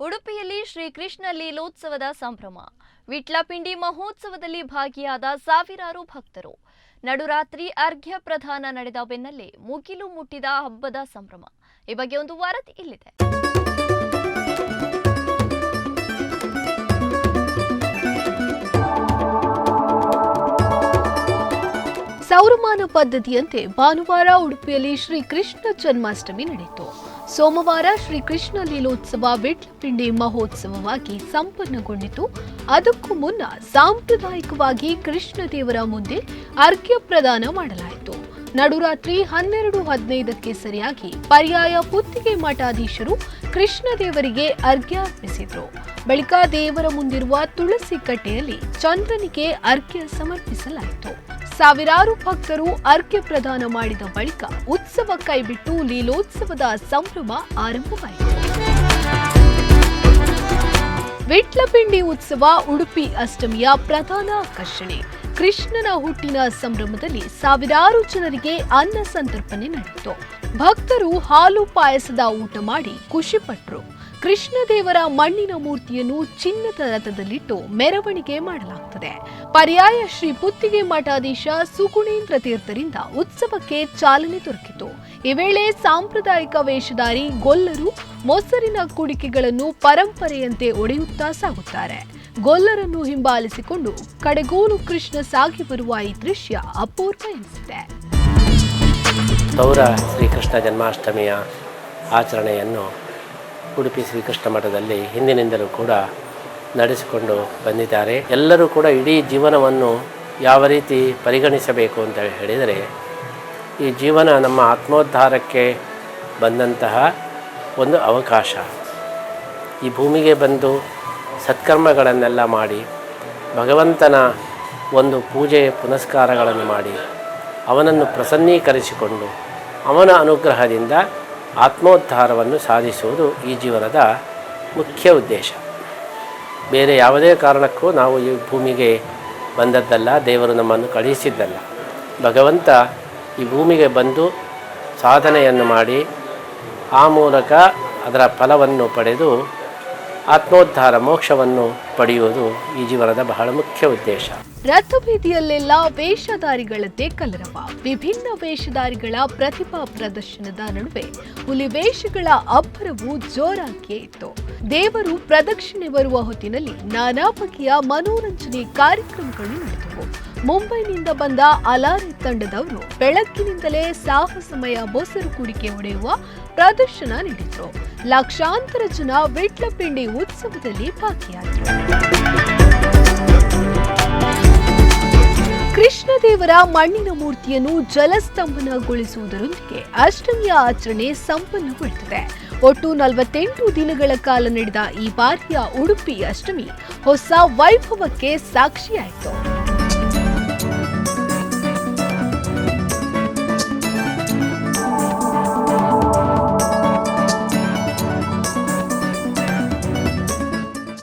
ಉಡುಪಿಯಲ್ಲಿ ಶ್ರೀಕೃಷ್ಣ ಲೀಲೋತ್ಸವದ ಸಂಭ್ರಮ. ವಿಟ್ಲಪಿಂಡಿ ಮಹೋತ್ಸವದಲ್ಲಿ ಭಾಗಿಯಾದ ಸಾವಿರಾರು ಭಕ್ತರು. ನಡುರಾತ್ರಿ ಅರ್ಘ್ಯ ಪ್ರಧಾನ ನಡೆದ ಬೆನ್ನಲ್ಲೇ ಮುಗಿಲು ಮುಟ್ಟಿದ ಹಬ್ಬದ ಸಂಭ್ರಮ. ಈ ಬಗ್ಗೆ ಒಂದು ವರದಿ ಇಲ್ಲಿದೆ. ಸೌರಮಾನ ಪದ್ಧತಿಯಂತೆ ಭಾನುವಾರ ಉಡುಪಿಯಲ್ಲಿ ಶ್ರೀಕೃಷ್ಣ ಜನ್ಮಾಷ್ಟಮಿ ನಡೆಯಿತು. ಸೋಮವಾರ ಶ್ರೀಕೃಷ್ಣ ಲೀಲೋತ್ಸವ ವಿಟ್ಲಪಿಂಡಿ ಮಹೋತ್ಸವವಾಗಿ ಸಂಪನ್ನಗೊಂಡಿತು. ಅದಕ್ಕೂ ಮುನ್ನ ಸಾಂಪ್ರದಾಯಿಕವಾಗಿ ಕೃಷ್ಣ ದೇವರ ಮುಂದೆ ಅರ್ಘ್ಯ ಪ್ರದಾನ ಮಾಡಲಾಯಿತು. ನಡುರಾತ್ರಿ ಹನ್ನೆರಡು ಹದಿನೈದಕ್ಕೆ ಸರಿಯಾಗಿ ಪರ್ಯಾಯ ಪುತ್ತಿಗೆ ಮಠಾಧೀಶರು ಕೃಷ್ಣ ದೇವರಿಗೆ ಅರ್ಘ್ಯ ಅರ್ಪಿಸಿದರು. ಬಳಿಕ ದೇವರ ಮುಂದಿರುವ ತುಳಸಿ ಕಟ್ಟೆಯಲ್ಲಿ ಚಂದ್ರನಿಗೆ ಅರ್ಘ್ಯ ಸಮರ್ಪಿಸಲಾಯಿತು. ಸಾವಿರಾರು ಭಕ್ತರು ಅರ್ಘ್ಯ ಪ್ರದಾನ ಮಾಡಿದ ಬಳಿಕ ಉತ್ಸವ ಕೈಬಿಟ್ಟು ಲೀಲೋತ್ಸವದ ಸಂಭ್ರಮ ಆರಂಭವಾಯಿತು. ವಿಟ್ಲಪಿಂಡಿ ಉತ್ಸವ ಉಡುಪಿ ಅಷ್ಟಮಿಯ ಪ್ರಧಾನ ಆಕರ್ಷಣೆ. ಕೃಷ್ಣನ ಹುಟ್ಟಿನ ಸಂಭ್ರಮದಲ್ಲಿ ಸಾವಿರಾರು ಜನರಿಗೆ ಅನ್ನ ಸಂತರ್ಪಣೆ ನಡೆಯಿತು. ಭಕ್ತರು ಹಾಲು ಪಾಯಸದ ಊಟ ಮಾಡಿ ಖುಷಿಪಟ್ಟರು ಕೃಷ್ಣದೇವರ ಮಣ್ಣಿನ ಮೂರ್ತಿಯನ್ನು ಚಿನ್ನದ ರಥದಲ್ಲಿಟ್ಟು ಮೆರವಣಿಗೆ ಮಾಡಲಾಗುತ್ತದೆ ಪರ್ಯಾಯ ಶ್ರೀ ಪುತ್ತಿಗೆ ಮಠಾಧೀಶ ಸುಗುಣೇಂದ್ರ ತೀರ್ಥರಿಂದ ಉತ್ಸವಕ್ಕೆ ಚಾಲನೆ ದೊರಕಿತು. ಈ ವೇಳೆ ಸಾಂಪ್ರದಾಯಿಕ ವೇಷಧಾರಿ ಗೊಲ್ಲರು ಮೊಸರಿನ ಕುಡಿಕೆಗಳನ್ನು ಪರಂಪರೆಯಂತೆ ಒಡೆಯುತ್ತಾ ಸಾಗುತ್ತಾರೆ. ಗೊಲ್ಲರನ್ನು ಹಿಂಬಾಲಿಸಿಕೊಂಡು ಕಡೆಗೋಲು ಕೃಷ್ಣ ಸಾಗಿ ಬರುವ ಈ ದೃಶ್ಯ ಅಪೂರ್ವ ಎನಿಸಿದೆ. ಸೌರ ಶ್ರೀಕೃಷ್ಣ ಜನ್ಮಾಷ್ಟಮಿಯ ಆಚರಣೆಯನ್ನು ಉಡುಪಿ ಶ್ರೀಕೃಷ್ಣ ಮಠದಲ್ಲಿ ಹಿಂದಿನಿಂದಲೂ ಕೂಡ ನಡೆಸಿಕೊಂಡು ಬಂದಿದ್ದಾರೆ. ಎಲ್ಲರೂ ಕೂಡ ಇಡೀ ಜೀವನವನ್ನು ಯಾವ ರೀತಿ ಪರಿಗಣಿಸಬೇಕು ಅಂತ ಹೇಳಿದರೆ, ಈ ಜೀವನ ನಮ್ಮ ಆತ್ಮೋದ್ಧಾರಕ್ಕೆ ಬಂದಂತಹ ಒಂದು ಅವಕಾಶ. ಈ ಭೂಮಿಗೆ ಬಂದು ಸತ್ಕರ್ಮಗಳನ್ನೆಲ್ಲ ಮಾಡಿ, ಭಗವಂತನ ಒಂದು ಪೂಜೆ ಪುನಸ್ಕಾರಗಳನ್ನು ಮಾಡಿ, ಅವನನ್ನು ಪ್ರಸನ್ನೀಕರಿಸಿಕೊಂಡು ಅವನ ಅನುಗ್ರಹದಿಂದ ಆತ್ಮೋದ್ಧಾರವನ್ನು ಸಾಧಿಸುವುದು ಈ ಜೀವನದ ಮುಖ್ಯ ಉದ್ದೇಶ. ಬೇರೆ ಯಾವುದೇ ಕಾರಣಕ್ಕೂ ನಾವು ಈ ಭೂಮಿಗೆ ಬಂದದ್ದಲ್ಲ, ದೇವರು ನಮ್ಮನ್ನು ಕಳುಹಿಸಿದ್ದಲ್ಲ. ಭಗವಂತ ಈ ಭೂಮಿಗೆ ಬಂದು ಸಾಧನೆಯನ್ನು ಮಾಡಿ ಆ ಮೂಲಕ ಅದರ ಫಲವನ್ನು ಪಡೆದು ಆತ್ಮೋದ್ಧಾರ ಮೋಕ್ಷವನ್ನು ಪಡೆಯುವುದು ಈ ಜೀವನದ ಬಹಳ ಮುಖ್ಯ ಉದ್ದೇಶ. ರಥಬೀದಿಯಲ್ಲೆಲ್ಲ ವೇಷಧಾರಿಗಳದ್ದೇ ಕಲರವ. ವಿಭಿನ್ನ ವೇಷಧಾರಿಗಳ ಪ್ರತಿಭಾ ಪ್ರದರ್ಶನದ ನಡುವೆ ಹುಲಿ ವೇಷಗಳ ಅಬ್ಬರವು ಜೋರಾಗಿಯೇ ಇತ್ತು. ದೇವರು ಪ್ರದಕ್ಷಿಣೆ ಬರುವ ಹೊತ್ತಿನಲ್ಲಿ ನಾನಾ ಬಗೆಯ ಮನೋರಂಜನೆ ಕಾರ್ಯಕ್ರಮಗಳು ನಡೆದವು. ಮುಂಬೈನಿಂದ ಬಂದ ಅಲಾರಿ ತಂಡದವರು ಬೆಳಕಿನಿಂದಲೇ ಸಾಹಸಮಯ ಮೊಸರು ಕುಡಿಕೆ ಹೊಡೆಯುವ ಪ್ರದರ್ಶನ ನೀಡಿದ್ರು. ಲಕ್ಷಾಂತರ ಜನ ವಿಟ್ಲಪಿಂಡಿ ಉತ್ಸವದಲ್ಲಿ ಭಾಗಿಯಾದರು. ಕೃಷ್ಣದೇವರ ಮಣ್ಣಿನ ಮೂರ್ತಿಯನ್ನು ಜಲಸ್ತಂಭನಗೊಳಿಸುವುದರೊಂದಿಗೆ ಅಷ್ಟಮಿಯ ಆಚರಣೆ ಸಂಪನ್ನಗೊಳ್ಳುತ್ತದೆ. ಒಟ್ಟು ನಲವತ್ತೆಂಟು ದಿನಗಳ ಕಾಲ ನಡೆದ ಈ ಬಾರಿಯ ಉಡುಪಿ ಅಷ್ಟಮಿ ಹೊಸ ವೈಭವಕ್ಕೆ ಸಾಕ್ಷಿಯಾಯಿತು.